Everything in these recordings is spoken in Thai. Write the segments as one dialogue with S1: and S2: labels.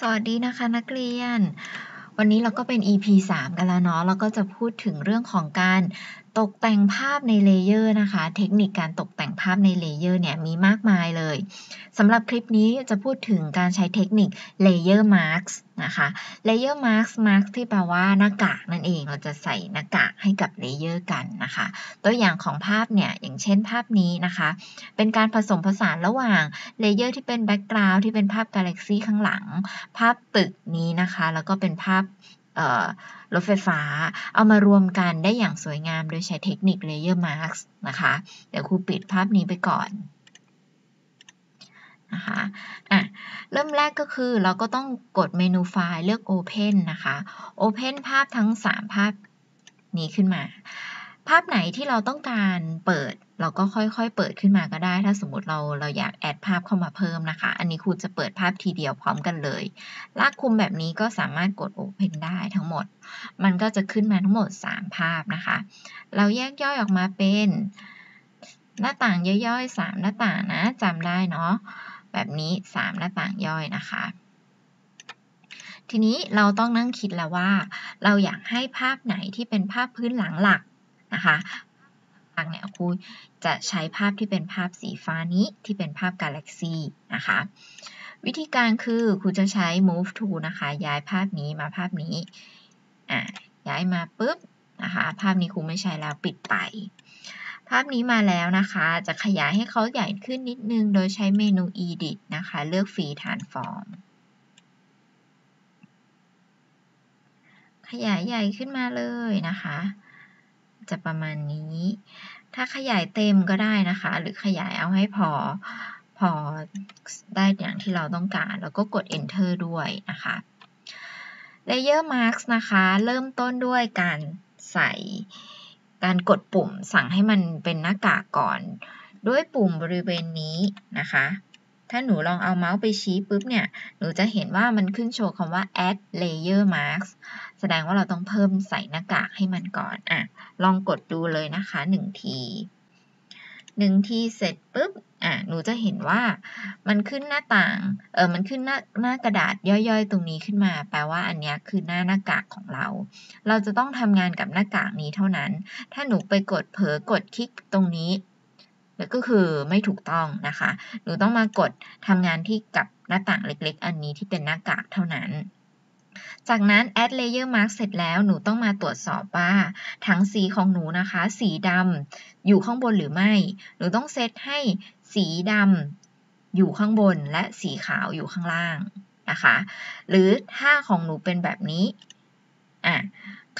S1: สวัสดีนะคะนักเรียน วันนี้เราก็เป็น EP 3 กันแล้วเนาะ เราก็จะพูดถึงเรื่องของการ ตกแต่งภาพในเลเยอร์นะคะ เทคนิคการตกแต่งภาพในเลเยอร์เนี่ยมีมากมายเลยสำหรับคลิปนี้จะพูดถึงการใช้เทคนิค Layer Marks นะคะ Layer Marks Marks ที่แปลว่าหน้ากากนั่นเองเราจะใส่หน้ากากให้กับเลเยอร์กันนะคะ ตัวอย่างของภาพเนี่ยอย่างเช่นภาพนี้นะคะ เป็นการผสมผสานระหว่างเลเยอร์ที่เป็นแบ็กกราวด์ที่เป็นภาพกาแล็กซี่ข้างหลัง ภาพตึกนี้นะคะ แล้วก็เป็นภาพ รถไฟฟ้า เอามารวมกันได้อย่างสวยงามโดยใช้เทคนิค Layer Marks นะคะ เดี๋ยวครูปิดภาพนี้ไปก่อนนะคะอะเริ่มแรกก็คือเราก็ต้องกดเมนูไฟล์เลือก Open นะคะ Open ภาพทั้ง 3 ภาพนี้ขึ้นมา ภาพไหนที่เราต้องการเปิด เราก็ค่อยๆ เปิดขึ้นมาก็ได้ ถ้าสมมติเราเราอยากแอดภาพเข้ามาเพิ่มนะคะ อันนี้ครูจะเปิดภาพทีเดียวพร้อมกันเลย ลากคุมแบบนี้ก็สามารถกด Open ได้ทั้งหมด มันก็จะขึ้นมาทั้งหมด 3 ภาพนะคะ เราแยกย่อยออกมาเป็น หน้าต่างย่อยๆ 3 หน้าต่างนะจำได้เนาะแบบนี้ 3 หน้าต่างย่อยนะคะทีนี้เราต้องนั่งคิดแล้วว่า เราอยากให้ภาพไหนที่เป็นภาพพื้นหลังหลัก นะคะหลักเนี่ยครูจะใช้ภาพที่เป็นภาพสีฟ้านี้ที่เป็นภาพกาแล็กซีนะคะวิธีการคือครูจะใช้ move to นะคะย้ายภาพนี้มาภาพนี้อ่าย้ายมาปุ๊บนะคะภาพนี้ครูไม่ใช้แล้วปิดไป ภาพนี้มาแล้วนะคะจะขยายให้เขาใหญ่ขึ้นนิดนึง โดยใช้เมนู edit นะคะเลือก free transform ขยายใหญ่ขึ้นมาเลยนะคะ จะประมาณนี้ ถ้าขยายเต็มก็ได้นะคะ หรือขยายเอาให้พอพอได้อย่างที่เราต้องการ แล้วก็กด enter ด้วยนะคะ layer marks นะคะ เริ่มต้นด้วยการใส่การกดปุ่มสั่งให้มันเป็นหน้ากากก่อน ด้วยปุ่มบริเวณนี้นะคะ ถ้าหนูลองเอาเมาส์ไปชี้ปุ๊บเนี่ย หนูจะเห็นว่ามันขึ้นโชว์คำว่า add layer marks แสดงว่าเราต้องเพิ่มใส่หน้ากากให้มันก่อน อะ ลองกดดูเลยนะคะ1ทีหนึ่งทีเสร็จปุ๊บ อะ หนูจะเห็นว่ามันขึ้นหน้าต่าง เออมันขึ้นหน้าหน้ากระดาษย่อยๆ ตรงนี้ขึ้นมา แปลว่าอันนี้คือหน้าหน้ากากของเรา เราจะต้องทำงานกับหน้ากากนี้เท่านั้น ถ้าหนูไปกดเผลอกดคลิกตรงนี้ ก็คือไม่ถูกต้องนะคะ หนูต้องมากดทำงานที่กับหน้าต่างเล็กๆ อันนี้ที่เป็นหน้ากากเท่านั้น จากนั้น add layer mark เสร็จแล้วหนูต้องมาตรวจสอบว่าถังสีของหนูนะคะ สีดำอยู่ข้างบนหรือไม่ หนูต้องเซตให้สีดำอยู่ข้างบนและสีขาวอยู่ข้างล่างนะคะ หรือถ้าของหนูเป็นแบบนี้อะ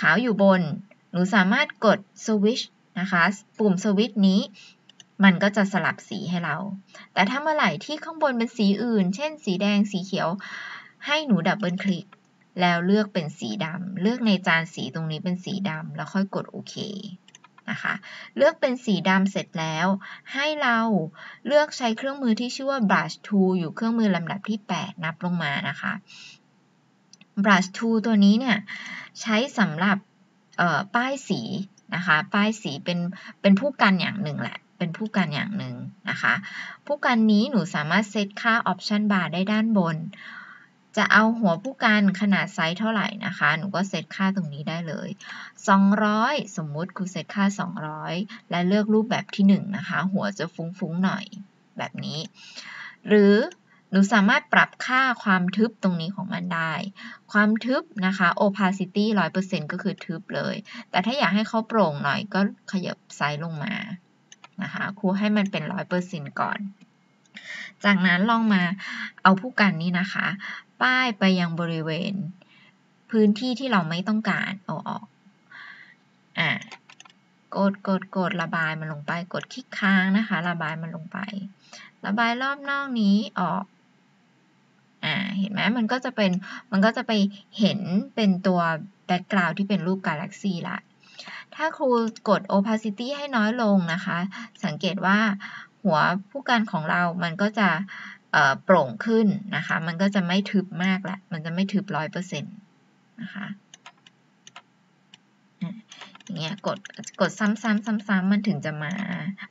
S1: ขาวอยู่บน หนูสามารถกด switch นะคะ ปุ่มสวิตช์นี้ มันก็จะสลับสีให้เรา แต่ถ้าเมื่อไหร่ที่ข้างบนเป็นสีอื่น เช่น สีแดง สีเขียว ให้หนูดับเบิลคลิก แล้วเลือกเป็นสีดำ เลือกในจานสีตรงนี้เป็นสีดำ แล้วค่อยกดโอเคนะคะ เลือกเป็นสีดำเสร็จแล้ว ให้เราเลือกใช้เครื่องมือที่ชื่อว่า brush tool อยู่เครื่องมือลำดับที่ 8 นับลงมานะคะ brush tool ตัวนี้เนี่ยใช้สำหรับป้ายสีนะคะ ป้ายสีเป็นเป็นผู้กันอย่างหนึ่งแหละ เป็นผู้กันอย่างหนึ่งนะคะ ผู้กันนี้หนูสามารถเซตค่า option bar ได้ด้านบน จะเอาหัวผู้กันขนาดไซส์เท่าไหร่นะคะ หนูก็เซตค่าตรงนี้ได้เลย 200 สมมุติครูเซตค่า 200 และเลือกรูปแบบที่1นะคะ หัวจะฟุ้งๆหน่อยแบบนี้ หรือหนูสามารถปรับค่าความทึบตรงนี้ของมันได้ ความทึบนะคะ opacity 100%ก็คือทึบเลย แต่ถ้าอยากให้เขาโปร่งหน่อยก็ขยับไซส์ลงมา นะคะครูให้มันเป็น100%ก่อน จากนั้นลองมาเอาผู้กันนี้นะคะ ป้ายไปยังบริเวณ พื้นที่ที่เราไม่ต้องการเอาออกอ่ากดกดกดระบายมันลงไปกดคลิกค้างนะคะ ระบายมันลงไป ระบายรอบนอกนี้ออกอ่าเห็นไหมมันก็จะเป็นมันก็จะไปเห็นเป็นตัวแบ็กกราวด์ที่เป็นรูปกาแล็กซี่ละ ถ้าครูกด opacity ให้น้อยลงนะคะ สังเกตว่าหัวผู้กันของเรามันก็จะโปร่งขึ้นนะคะ มันก็จะไม่ทึบมากละมันจะไม่ทึบร้อยเปอร์เซ็นต์นะคะอย่างเงี้ยกดกดซ้ำๆซ้ำๆมันถึงจะมา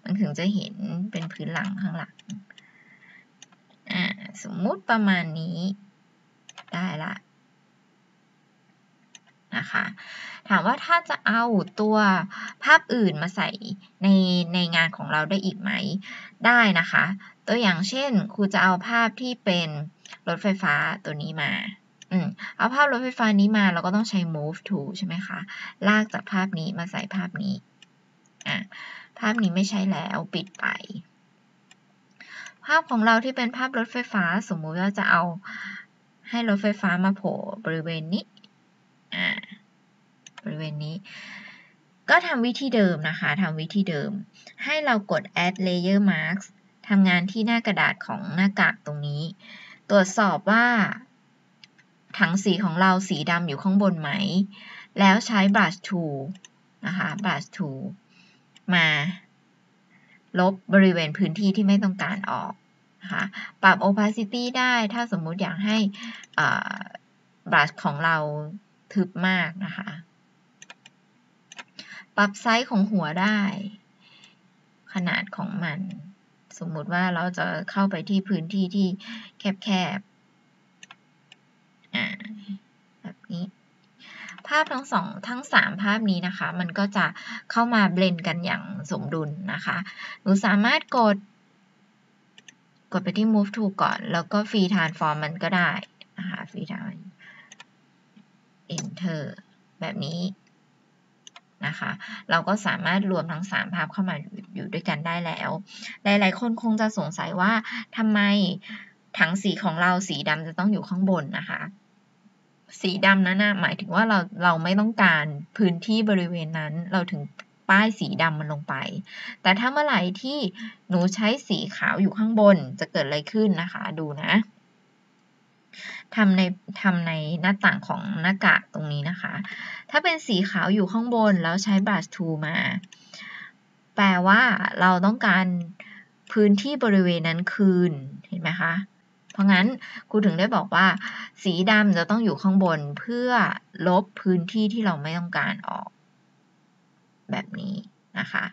S1: มันถึงจะเห็นเป็นพื้นหลังข้างหลังอ่าสมมุติประมาณนี้ได้ละ นะคะ ถามว่าถ้าจะเอาตัวภาพอื่นมาใส่ในในงานของเราได้อีกไหม ได้นะคะ ตัวอย่างเช่นครูจะเอาภาพที่เป็นรถไฟฟ้าตัวนี้มาอมเอาภาพรถไฟฟ้านี้มาเราก็ต้องใช้ move to ใช่ไหมคะ ลากจากภาพนี้มาใส่ภาพนี้อะภาพนี้ไม่ใช่แล้วปิดไป ภาพของเราที่เป็นภาพรถไฟฟ้าสมมุติว่าจะเอาให้รถไฟฟ้ามาโผล่บริเวณนี้ วณนี้ ก็ทำวิธีเดิมนะคะทำวิธีเดิม ให้เรากด add layer marks ทำงานที่หน้ากระดาษของหน้ากากตรงนี้ ตรวจสอบว่า ถังสีของเราสีดำอยู่ข้างบนไหม แล้วใช้ brush tool นะคะ brush tool มาลบบริเวณพื้นที่ที่ไม่ต้องการออกนะคะปรับ opacity ได้ถ้าสมมุติอยากให้ brush ของเราทึบมากนะคะ ปรับไซส์ของหัวได้ ขนาดของมัน สมมุติว่าเราจะเข้าไปที่พื้นที่ที่แคบๆอ่าแบบนี้ภาพทั้งสองทั้งสามภาพนี้นะคะ มันก็จะเข้ามาเบลนกันอย่างสมดุลนะคะ หนูสามารถกด กดไปที่ move to ก่อน แล้วก็ free transform มันก็ได้นะคะ free transform enter แบบนี้ นะคะ เราก็สามารถรวมทั้ง 3 ภาพเข้ามาอยู่ด้วยกันได้แล้ว หลาย ๆ คนคงจะสงสัยว่าทำไมถังสีของเราสีดำจะต้องอยู่ข้างบนนะคะ สีดำนั้นนะหมายถึงว่าเราเราไม่ต้องการพื้นที่บริเวณนั้นเราถึงป้ายสีดำมันลงไป แต่ถ้าเมื่อไหร่ที่หนูใช้สีขาวอยู่ข้างบนจะเกิดอะไรขึ้นนะคะ ดูนะ ทำในทำในหน้าต่างของหน้ากากตรงนี้นะคะ ถ้าเป็นสีขาวอยู่ข้างบนแล้วใช้ brush tool มา แปลว่าเราต้องการพื้นที่บริเวณนั้นคืน เห็นไหมคะ เพราะงั้นครูถึงได้บอกว่า สีดำจะต้องอยู่ข้างบนเพื่อลบพื้นที่ที่เราไม่ต้องการออก แบบนี้นะคะ